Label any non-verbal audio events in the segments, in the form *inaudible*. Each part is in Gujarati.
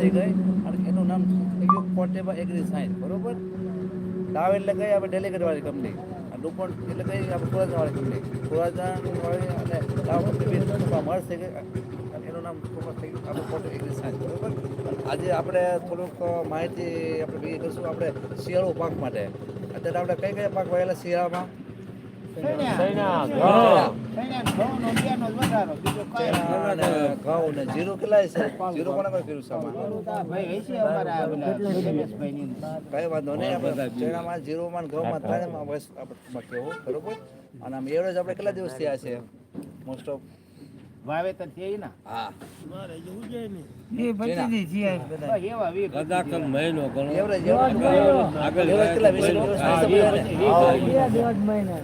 થઈ ગઈ અને એનું નામ થઈ ગયું પોર્ટેબલ એગ્રી સાયન્સ બરોબર? દાવ એટલે કઈ આપણે ડેલિકેટ કંપની ડુપોન્ટ એટલે કઈ આપણે કુરાજન કંપની કુરાજન વાળી અને ટૂંકમાં ગઈ અને એનું નામ ટૂંકમાં થઈ ગયું, આપણે પોર્ટેબલ એગ્રી સાયન્સ બરોબર? આજે આપણે થોડુંક માહિતી આપણે કરશું, આપણે શિયાળો પાક માટે. અત્યારે આપણે કઈ કઈ પાક વાયેલા શિયાળામાં? અને આમ એવરેજ આપણે કેટલા છે? મોસ્ટ કોને છે ને છે વાવેતર છે ઈ ના હા કદાચ મહિનો ગણો. એવરેજ આગળ કેટલા વીસ હા, દોઢ મહિના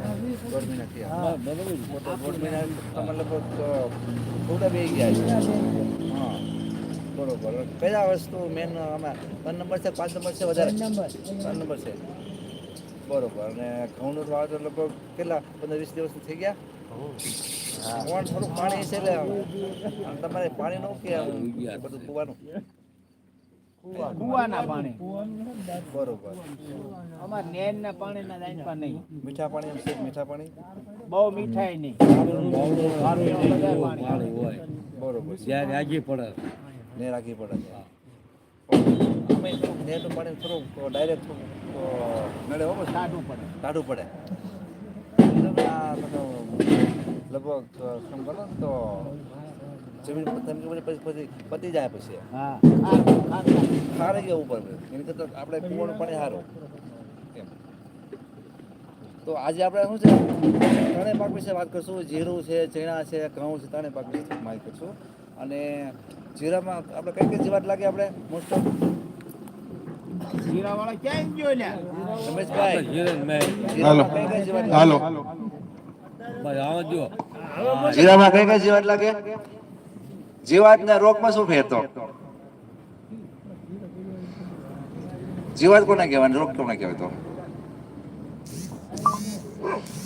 થયા. બરોબર મોટો દોઢ મહિના તમે લગભગ થોડા બે ગયા છે. હા બરોબર. કયા વસ્તુ મેન આમાં? ત્રણ નંબર છે પાંચ નંબર છે વધારે? ત્રણ નંબર છે. બરોબર. અને ઘઉંનું તો વાવેતર લગભગ કેટલા? પંદર વીસ દિવસ થઈ ગયા? કોણ થોડું પાણી છે એટલે અને તમારે પાણી નું કે બધું કુવાનું. કુવાના. પાણી. બરોબર. અમાર નેન ના પાણી ના લાઈન પર નહીં. મીઠા પાણી એમ છે મીઠા પાણી? બહુ મીઠાઈ નહીં. પાણી હોય. બરોબર. જ્યાં રાખી પડે. ને રાખવી પડે. છે. અમે થોડુંક થોડુંક ડાયરેક્ટ થોડુંક નડે હો બસ પડે. કાઢવું પડે. લગભગ શું કરો ને તો જમીન પતંગ પછી પછી પછી પતી જાય પછી. હા. ખાર ગયા ઉપર એની કરતાં આપણે કૂવાનું પાણી સારું. તો આજે આપણે શું છે? ત્રણેય પાક વિશે વાત કરશું. જીરું છે ચણા છે ઘઉં છે ત્રણેય પાક વિશે માહિતી કરશું અને જીરામાં આપણે કઈ કઈ જીવાત લાગે આપણે? મોસ્ટ ઓફ મેં હાલો. ભાઈ જીરામાં કઈ કઈ જીવાત લાગે? જીવાત ને રોગમાં શું ફેરતો? જીવાત કોને કહેવાય રોગ કોને કહેવાય તો?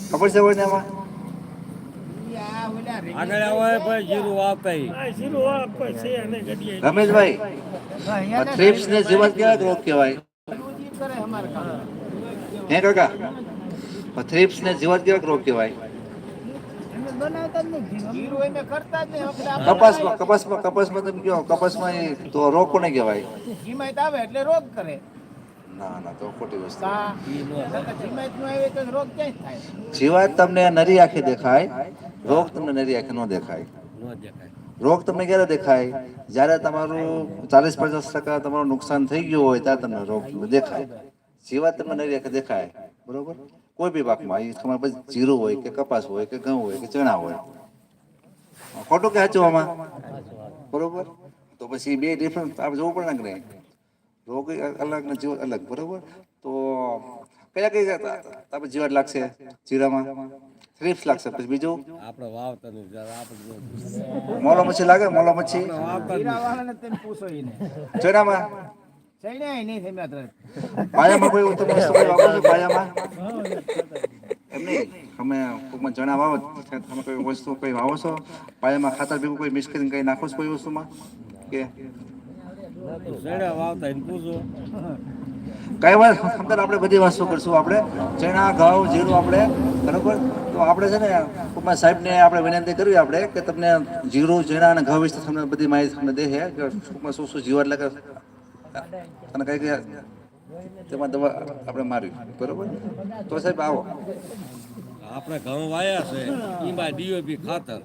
ખબર છે કોઈને એમાં આ ઓલા રે- આગળ આવે ભાઈ જીરું વાવતા રમેશભાઈ થ્રિપ્સ ને જીવન કેવા રોગ કહેવાય. હે કાકા? થ્રિપ્સ ને જીવન કેવા રોગ કહેવાય. જીરું કપાસમાં કપાસમાં કપાસમાં તમે કયો કપાસમાં તો રોગ કોને કહેવાય? હિમાયત આવે એટલે રોગ કરે. ના ના તો ખોટી વસ્તુ જીવાત તમને નરી આંખે દેખાય રોગ તમને નરી આંખે ન દેખાય. રોગ તમને ક્યારે દેખાય? જ્યારે તમારું ચાલીસ પચાસ ટકા તમારું નુકસાન થઈ ગયું હોય ત્યારે તમને રોગ દેખાય. જીવાત તમને નરી આંખે દેખાય બરોબર? કોઈ બી પાકમાં એ તમારે પછી જીરું હોય કે કપાસ હોય કે ઘઉં હોય કે ચણા હોય. ખોટું કે આમાં? બરોબર? તો પછી બે ડિફરન્સ આપણે જોવું પડે ને રોગ અલગ ને જીવન અલગ બરોબર? તો કયા કઈ આપણે જીવાત લાગશે જીરામાં? થ્રીપ્સ લાગશે પછી બીજું? આપણે વાવતા નહીં જરા આપણે મોલો મચ્છી લાગે? મોલો મચ્છી? વાવતા જીરા વાળાને તમે પૂછો ઈને ચણામાં? ચણ્યા નહીં થયા તરત પાયામાં કોઈ તમે વસ્તુ કોઈ વાપરો છો પાયામાં? એમ નહીં? ચણા તમે કોઈ વસ્તુ કોઈ વાવો છો? પાયામાં ખાતર ભેગું કોઈ મિક્સ કરીને કઈ નાખો છો કોઈ વસ્તુમાં? કે સેડા વાવતા એને પૂછો કઈ વાત અંદર આપણે બધી વસ્તુ કરશું આપણે. ચણા ઘઉં જીરું આપણે બરોબર? તો આપણે છે ને ઉપમા સાહેબને આપણે વિનંતી કરવી આપણે કે તમને જીરું ચણા અને ઘઉં વિશે તમને બધી માહિતી તમને દે છે કે ટૂંકમાં શું શું જીવ એટલે કે અને કઈ કઈ તેમાં દવા આપણે માર્યું બરોબર? તો સાહેબ આવો. આપણે ઘઉં વાયા છે એમાં ડીઓપી ખાતર.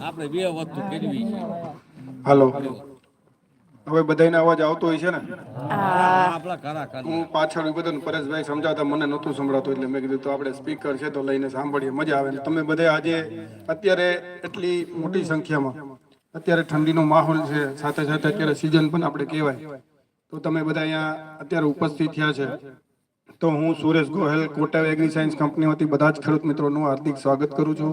આપણે બે વસ્તુ કરવી છે. હાલો. હવે બધાને અવાજ આવતો હોય છે ને? હું પાછળ બધું પરેશભાઈ સમજાવતા મને નહોતું સંભળાતું એટલે મેં કીધું તો આપણે સ્પીકર છે તો લઈને સાંભળીએ મજા આવે. ને તમે બધા આજે અત્યારે એટલી મોટી સંખ્યામાં અત્યારે ઠંડીનો માહોલ છે સાથે સાથે અત્યારે સિઝન પણ આપણે કહેવાય. તો તમે બધા અહીંયા અત્યારે ઉપસ્થિત થયા છે. તો હું Suresh Gohel Kota agri science company બધા જ ખેડૂત મિત્રોનું હાર્દિક સ્વાગત કરું છું.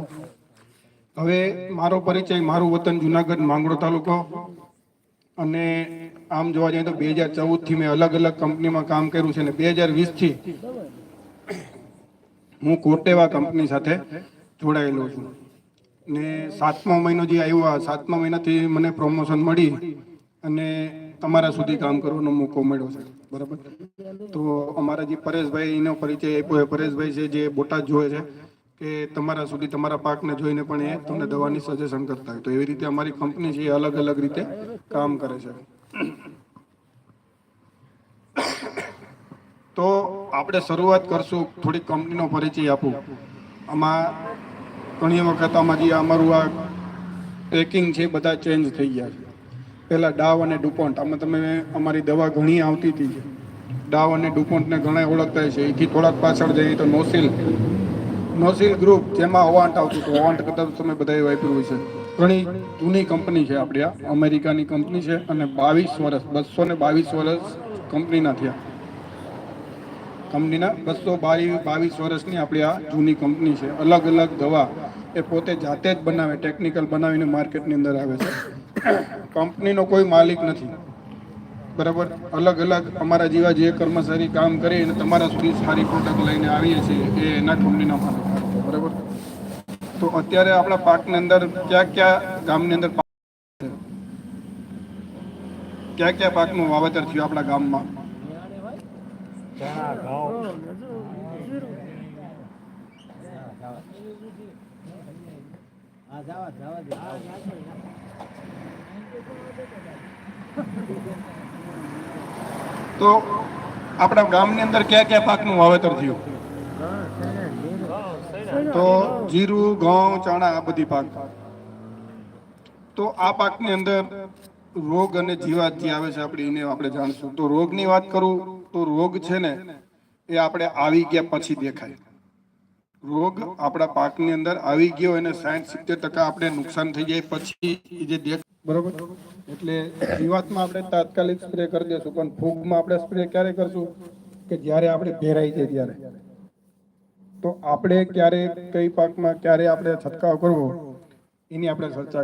હવે મારો પરિચય, મારું વતન જુનાગઢ, માંગરોળ તાલુકો. અને આમ જોવા જઈએ તો બે હજાર ચૌદથી મેં અલગ અલગ કંપનીમાં કામ કર્યું છે અને બે હજાર વીસથી હું કોટેવા કંપની સાથે જોડાયેલો છું. ને સાતમો મહિનો જે આવ્યો સાતમા મહિનાથી મને પ્રમોશન મળી અને તમારા સુધી કામ કરવાનો મોકો મળ્યો છે. બરાબર? તો અમારા જે પરેશભાઈ એનો પરિચય આપ્યો એ પરેશભાઈ છે જે બોટાદ જોવે છે કે તમારા સુધી તમારા પાકને જોઈને પણ એ તમને દવાની સજેશન કરતા હોય. તો એવી રીતે અમારી કંપની છે એ અલગ અલગ રીતે કામ કરે છે. *coughs* તો આપણે શરૂઆત કરશું. થોડીક કંપનીનો પરિચય આપું. આમાં ઘણી વખત આમાં જે અમારું આ પેકિંગ છે બધા ચેન્જ થઈ ગયા છે. પહેલાં ડાવ અને ડુપોન્ટ, આમાં તમે અમારી દવા ઘણી આવતી હતી. ડાવ અને ડુપોન્ટને ઘણા ઓળખતા છે એથી થોડાક પાછળ જઈએ તો નોસિલ. નોસિલ ગ્રુપ, જેમાં અવાંટ આવતું હતું. ઓવાન્ટ કદાચ તમે બધાએ વાપર્યું છે. ઘણી જૂની કંપની છે આપણી આ. અમેરિકાની કંપની છે અને બાવીસ વર્ષ, બસો ને બાવીસ વર્ષ કંપનીના થયા. કંપનીના બસો બાવીસ બાવીસ વર્ષની આપણી આ જૂની કંપની છે. અલગ અલગ દવા એ પોતે જાતે જ બનાવે, ટેકનિકલ બનાવીને માર્કેટની અંદર આવે છે. કંપનીનો કોઈ માલિક નથી. બરાબર? અલગ અલગ અમારા જેવા જે કર્મચારી કામ કરી અને તમારા સુધી સારી પ્રોડક્ટ લઈને આવીએ છીએ એ એના કંપનીના માલિક. બરાબર? તો અત્યારે આપણા પાકની અંદર ક્યાં ક્યાં ગામની અંદર? ક્યાં ક્યાં પાકનું વાવેતર થયું આપણા ગામમાં? તો આપણા ગામની અંદર કયા કયા પાકનું વાવેતર થયું? તો જીરું ઘઉં ચણા આ બધી પાક. તો આ પાકની અંદર રોગ અને જીવાત જે આવે છે આપણે એને આપણે જાણશું. તો રોગની વાત કરું તો રોગ છે ને એ આપણે આવી ગયા પછી દેખાય. રોગ આપણા પાકની અંદર આવી ગયો અને સાઠ, સિત્તેર ટકા આપણે નુકસાન થઈ જાય પછી જે દેખ બરોબર? એટલે જીવાતમાં આપણે તાત્કાલિક સ્પ્રે કરી દઈશું પણ ફૂગમાં આપણે સ્પ્રે ક્યારે કરશું? કે જ્યારે આપણે ભેરાઈ જાય ત્યારે. તો આપણે ક્યારે કઈ પાકમાં ક્યારે આપણે છંટકાવ કરવો, એની આપણે ચર્ચા